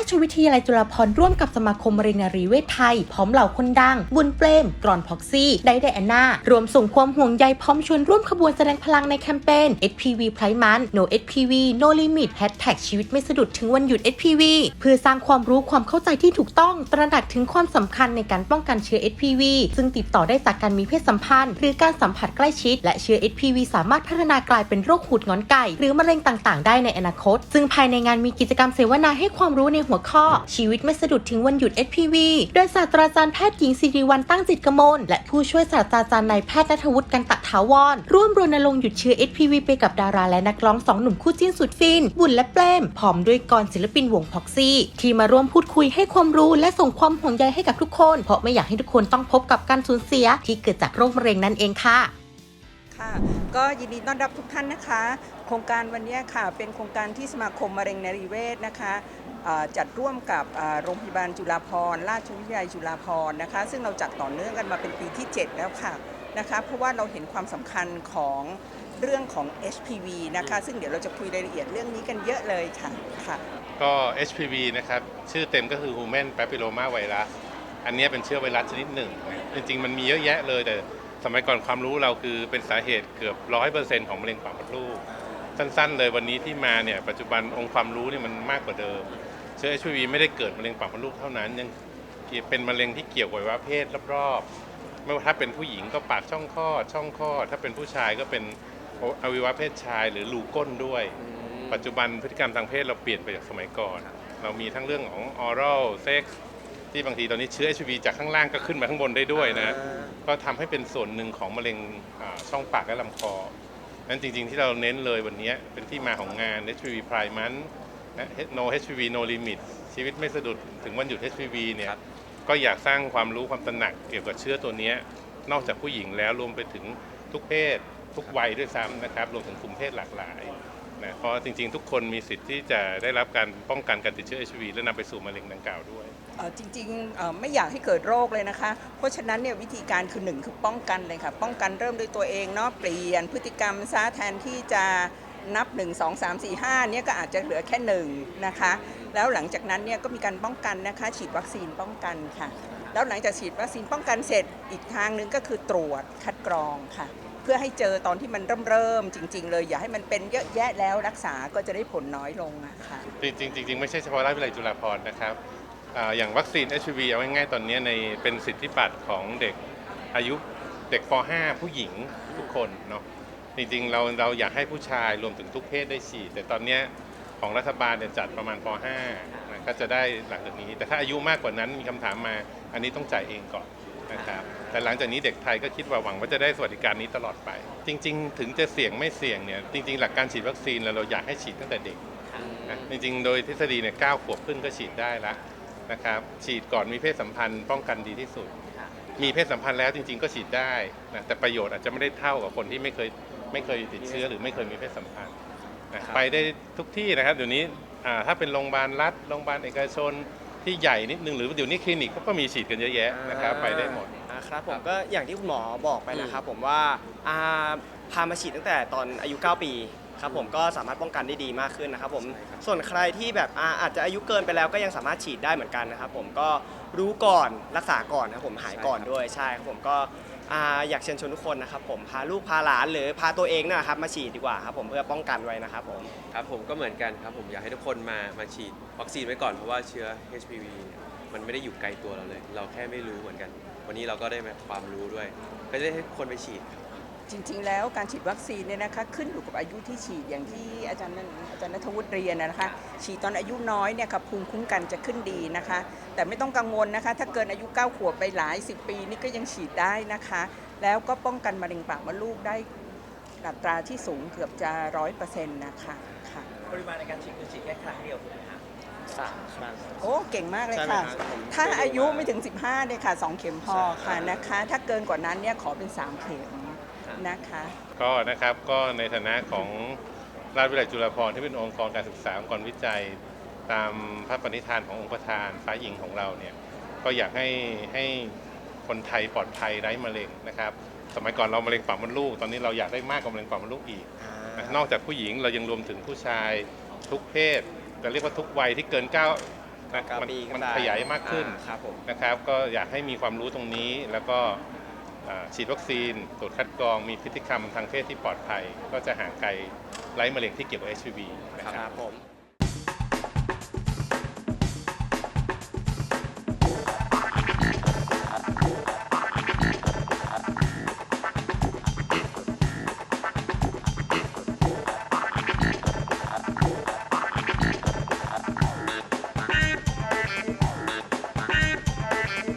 ราชวิทยาลัยจุฬาภรณ์ร่วมกับสมาคมมเร็งนารีเวชไทย พร้อมเหล่าคนดัง บุญเปรม กรอนพ็อกซี่ไดไดแอนนารวมส่งความห่วงใยพร้อมชวนร่วมขบวนแสดงพลังในแคมเปญ HPV ไพร์มัน No HPV No Limit Hashtag ชีวิตไม่สะดุดถึงวันหยุด HPV เพื่อสร้างความรู้ความเข้าใจที่ถูกต้อง ตระหนักถึงความสำคัญในการป้องกันเชื้อ HPV ซึ่งติดต่อได้จากการมีเพศสัมพันธ์ หรือการสัมผัสใกล้ชิด และเชื้อ HPV สามารถพัฒนากลายเป็นโรคหูดงอนไก่ หรือมะเร็งต่างๆ ได้ในอนาคต ซึ่งภายในงานมีกิจกรรมเสวนาให้ความรู้ในหัวข้อ ชีวิตไม่สะดุดถึงวันหยุด HPV โดยศาสตราจารย์แพทย์หญิงสิริวัลตั้งจิตกมลและผู้ช่วยศาสตราจารย์นายแพทย์นัทวุฒิกันตะถาวรร่วมรณรงค์หยุดเชื้อ HPV ไปกับดาราและนักร้องสองหนุ่มคู่จิ้นสุดฟิน บุญและเปรมพร้อมด้วยกรศิลปินวงพ็อกซี่ ที่มาร่วมพูดคุยให้ความรู้และส่งความห่วงใยให้กับทุกคน เพราะไม่อยากให้ทุกคนต้องพบกับการสูญเสีย ที่เกิดจากโรคมะเร็งนั่นเองค่ะค่ะก็ยินดีต้อนรับทุกท่านนะคะ โครงการวันนี้ค่ะ เป็นโครงการที่สมาคมมะเร็งนรีเวชนะคะ จัดร่วมกับเอ่อโรงพยาบาลจุฬาภรณ์ราชวิทยาลัยจุฬาภรณ์นะคะ ซึ่งเราจัดต่อเนื่องกันมาเป็นปีที่ 7 แล้วค่ะนะคะ เพราะว่าเราเห็นความสำคัญของเรื่องของ HPV นะคะ ซึ่งเดี๋ยวเราจะคุยรายละเอียดเรื่องนี้กันเยอะเลยค่ะค่ะ ก็ HPV นะครับ ชื่อเต็มก็คือ Human Papilloma Virus อันเนี้ยเป็นเชื้อไวรัสชนิดหนึ่งนะจริง ๆ มันมีเยอะแยะเลยแต่สมัยก่อนความรู้เราคือเป็นสาเหตุเกือบร้อยเปอร์เซ็นต์ของมะเร็งปากมดลูกสั้นๆ เลยวันนี้ที่มาเนี่ยปัจจุบันองค์ความรู้เนี่ยมันมากกว่าเดิม เชื้อ HPV ไม่ได้เกิดมะเร็งปากมดลูกเท่านั้นยังเป็นมะเร็งที่เกี่ยวกับอวัยวะเพศรอบๆไม่ว่าถ้าเป็นผู้หญิงก็ปากช่องคลอดช่องคลอดถ้าเป็นผู้ชายก็เป็นอวัยวะเพศชาย หรือรูก้นด้วย ปัจจุบันพฤติกรรมทางเพศเราเปลี่ยนไปจากสมัยก่อน เรามีทั้งเรื่องของ oral sex ที่บางทีตอนนี้เชื้อ HIV จากข้างล่างก็ขึ้นมาข้างบนได้ด้วยนะ ก็ทำให้เป็นส่วนหนึ่งของมะเร็งอ่าช่องปากและลำคอนั้นจริง ๆ ที่เราเน้นเลยวันนี้เป็นที่มาของงาน HPV Pride Month นะ No HPV No Limit ชีวิตไม่สะดุดถึงวันหยุด HPV เนี่ยก็อยากสร้างความรู้ความตระหนักเกี่ยวกับเชื้อตัวเนี้ยนอกจากผู้หญิงแล้วรวมไปถึงทุกเพศ ทุกวัยด้วยซ้ำนะครับ รวมถึงกลุ่มเพศหลากหลายนะเพราะจริงๆ ทุกคนมีสิทธิ์ที่จะได้รับการป้องกันการติดเชื้อ HIV และนำไปสู่มะเร็งดังกล่าวด้วยเอ่อจริงๆเอ่อไม่อยากให้เกิดโรคเลยนะคะ เพราะฉะนั้นเนี่ยวิธีการคือหนึ่งคือป้องกันเลยค่ะ ป้องกันเริ่มด้วยตัวเองเนาะเปลี่ยนพฤติกรรมซะแทนที่จะ นับ 1 2 3 4 5เนี่ยก็อาจจะเหลือแค่หนึ่งนะคะแล้วหลังจากนั้นเนี่ยก็มีการป้องกันนะคะฉีดวัคซีนป้องกันค่ะ แล้วหลังจากฉีดวัคซีนป้องกันเสร็จอีกทางหนึงก็คือตรวจคัดกรองค่ะ เพื่อให้เจอตอนที่มันเริ่มเริ่มจริง ๆ เลยอย่าให้มันเป็นเยอะแยะแล้วรักษาก็จะได้ผลน้อยลงอะค่ะจริงๆจริงๆไม่ใช่เฉพาะราชวิทยาลัยจุฬาภรณ์นะครับอาอย่างวัคซีน HIV เอาง่ายๆตอนนี้ในเป็นสิทธิบัตรของเด็กอายุเด็กป .5 ผู้หญิงทุกคนเนาะ จริงๆเราเราอยากให้ผู้ชายรวมถึงทุกเพศได้ฉีด แต่ตอนเนี้ยของรัฐบาลเนี่ยจัดประมาณป .5 นะก็จะได้หลังจากนี้ แต่ถ้าอายุมากกว่านั้นมีคำถามมา อันนี้ต้องจ่ายเองก่อนนะครับแต่หลังจากนี้เด็กไทยก็คิดว่าหวังว่าจะได้สวัสดิการนี้ตลอดไป จริง ๆ ถึงจะเสี่ยงไม่เสี่ยงเนี่ยจริง ๆ หลักการฉีดวัคซีนเราเราอยากให้ฉีดตั้งแต่เด็ก นะจริงๆ โดยทฤษฎีเนี่ยเก้าขวบขึ้นก็ฉีดได้แล้วนะครับ ฉีดก่อนมีเพศสัมพันธ์ป้องกันดีที่สุด มีเพศสัมพันธ์แล้วจริงๆ ก็ฉีดได้นะแต่ประโยชน์อาจจะไม่ได้เท่ากับคนที่ไม่เคย ไม่เคยติดเชื้อหรือไม่เคยมีเพศสัมพันธ์นะไปได้ทุกที่นะครับเดี๋ยวนี้อ่าถ้าเป็นโรงพยาบาลรัฐโรงพยาบาลเอกชนที่ใหญ่นิดนึงหรือเดี๋ยวนี้คลินิกเขาก็มีฉีดกันเยอะแยะนะครับไปได้หมด อ่าครับผมก็อย่างที่คุณหมอบอกไปนะครับผมว่าอ่าพามาฉีดตั้งแต่ตอนอายุ 9 ปีครับผมก็สามารถป้องกันได้ดีมากขึ้นนะครับผมส่วนใครที่แบบอ่าอาจจะอายุเกินไปแล้วก็ยังสามารถฉีดได้เหมือนกันนะครับผมก็รู้ก่อนรักษาก่อนนะครับผมหายก่อนด้วยใช่ครับผมก็ อ่าอยากเชิญชวนทุกคนนะครับผมพาลูกพาหลานหรือพาตัวเองนะครับมาฉีดดีกว่าครับผมเพื่อป้องกันไว้นะครับผม ครับผมก็เหมือนกันครับผมอยากให้ทุกคนมามาฉีดวัคซีนไว้ก่อนเพราะว่าเชื้อ HPV เนี่ยมันไม่ได้อยู่ไกลตัวเราเลย เราแค่ไม่รู้เหมือนกัน วันนี้เราก็ได้มาความรู้ด้วย ก็จะได้ให้คนไปฉีด จริง ๆ แล้วการฉีดวัคซีนเนี่ยนะคะขึ้นอยู่กับอายุที่ฉีดอย่างที่อาจารย์นันอาจารย์นัทวุฒิเรียนนะคะ ฉีดตอนอายุน้อยเนี่ยค่ะภูมิคุ้มกันจะขึ้นดีนะคะ แต่ไม่ต้องกังวลนะคะ ถ้าเกินอายุ 9 ขวบไปหลาย 10 ปีนี่ก็ยังฉีดได้นะคะ แล้วก็ป้องกันมะเร็งปากมดลูกได้อัตราที่สูงเกือบจะร้อยเปอร์เซ็นต์นะคะค่ะปริมาณในการฉีดคือฉีดแค่ครั้งเดียวถูกไหมครับสามครั้ง โอ้เก่งมากเลยใช่ไหมค่ะครับผม ถ้าอายุไม่ถึง 15เนี่ยค่ะ 2 เข็มพอค่ะนะคะ ถ้าเกินกว่านั้นเนี่ยขอเป็น 3 เข็ม นะคะ ก็นะครับก็ในฐานะของราชวิทยาลัยจุฬาภรณ์ที่เป็นองค์กรการศึกษาองค์กรวิจัย ตามพระปณิธานขององค์ประธานฟ้าหญิงของเราเนี่ยก็อยากให้ให้คนไทยปลอดภัยไร้มะเร็งนะครับ สมัยก่อนเรามะเร็งปากมดลูก ตอนนี้เราอยากได้มากกว่ามะเร็งปากมดลูกอีกนะนอกจากผู้หญิงเรายังรวมถึงผู้ชายทุกเพศจะเรียกว่าทุกวัยที่เกิน9นะเก้ามันปีก็มันได้ขยายมากขึ้นอ่ครับผมนะครับ ก็อยากให้มีความรู้ตรงนี้แล้วก็อ่า ฉีดวัคซีน ตรวจคัดกรอง มีพฤติกรรมทางเพศที่ปลอดภัย ก็จะห่างไกลไร้มะเร็งที่เกี่ยวกับ HIV นะครัรับผม